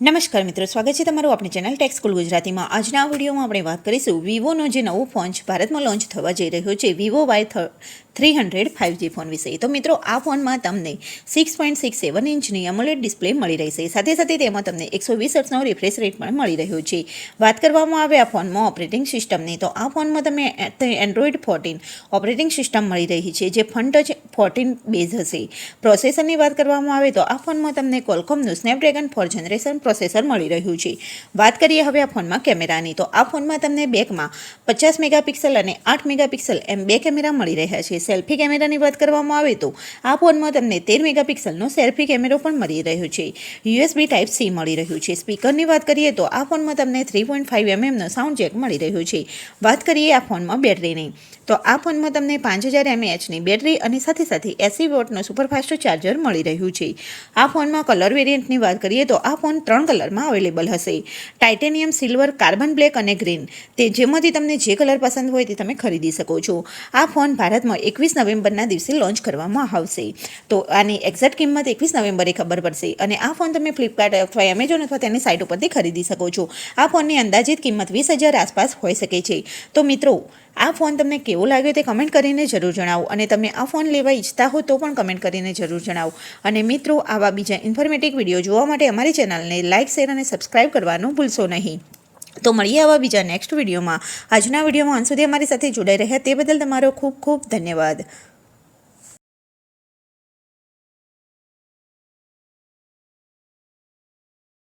નમસ્કાર મિત્રો, સ્વાગત છે તમારું આપણી ચેનલ ટેક્સ સ્કૂલ ગુજરાતીમાં. આજના આ વિડીયોમાં આપણે વાત કરીશું વિવોનો જે નવો ફોન છે, ભારતમાં લોન્ચ થવા જઈ રહ્યો છે Vivo Y three hundred five G phone વિશે. તો મિત્રો, આ ફોનમાં તમને સિક્સ પોઈન્ટ સિક્સ સેવન ઇંચની અમોલેડ ડિસ્પ્લે મળી રહેશે. સાથે સાથે તેમાં તમને એકસો વીસ હર્ટ્સનો રિફ્રેશ રેટ પણ મળી રહ્યો છે. વાત કરવામાં આવે આ ફોનમાં ઓપરેટિંગ સિસ્ટમની તો આ ફોનમાં તમે એન્ડ્રોઈડ ફોર્ટીન ઓપરેટિંગ સિસ્ટમ મળી રહી છે, જે ફન ટચ ફોર્ટીન બેઝ હશે. પ્રોસેસરની વાત કરવામાં આવે તો આ ફોનમાં તમને કોલકોમનું સ્નેપડ્રેગન ફોર જનરેશન પ્રોસેસર મળી રહ્યું છે. વાત કરીએ હવે આ ફોનમાં કેમેરાની, તો આ ફોનમાં તમને બેકમાં પચાસ મેગાપિક્સલ અને આઠ મેગાપિક્સલ એમ બે કેમેરા મળી રહ્યા છે. સેલ્ફી કેમેરાની વાત કરવામાં આવે તો આ ફોનમાં તમને તેર મેગાપિક્સલનો સેલ્ફી કેમેરો પણ મળી રહ્યો છે. યુએસબી ટાઈપ સી મળી રહ્યું છે. સ્પીકરની વાત કરીએ તો આ ફોનમાં તમને થ્રી પોઈન્ટ ફાઇવ એમએમનો સાઉન્ડ જેક મળી રહ્યો છે. વાત કરીએ આ ફોનમાં બેટરીની, તો આ ફોનમાં તમને પાંચ હજાર એમએએચની બેટરી અને સાથે સાથે એસી વોટનું સુપરફાસ્ટ ચાર્જર મળી રહ્યું છે. આ ફોનમાં કલર વેરિયન્ટની વાત કરીએ તો આ ફોન ત્રણ કલરમાં અવેલેબલ હશે. ટાઇટેનિયમ સિલ્વર કાર્બન બ્લેક અને ગ્રીન તે જેમાંથી તમને જે કલર પસંદ હોય તે તમે ખરીદી શકો છો. આ ફોન ભારતમાં એકવીસ નવેમ્બરના દિવસે લોન્ચ કરવામાં આવશે. તો આની એક્ઝેક્ટ કિંમત એકવીસ નવેમ્બરે ખબર પડશે અને આ ફોન તમે ફ્લિપકાર્ટ અથવા એમેઝોન અથવા તેની સાઇટ ઉપરથી ખરીદી શકો છો. આ ફોનની અંદાજિત કિંમત વીસ હજાર આસપાસ હોઈ શકે છે. તો મિત્રો, આ ફોન તમને કેવો લાગ્યો તે કમેન્ટ કરીને જરૂર જણાવો અને તમે આ ફોન લેવા ઈચ્છતા હો તો પણ કમેન્ટ કરીને જરૂર જણાવો. અને મિત્રો, આવા બીજા ઇન્ફોર્મેટિવ વીડિયો જોવા માટે અમારી ચેનલને લાઇક શેર અને સબસ્ક્રાઇબ કરવાનું ભૂલશો નહીં. તો મળીએ આવા બીજા નેક્સ્ટ વિડીયોમાં. આજના વિડીયોમાં અંત સુધી અમારી સાથે જોડાઈ રહ્યા. તે બદલ તમારો ખૂબ ખૂબ ધન્યવાદ.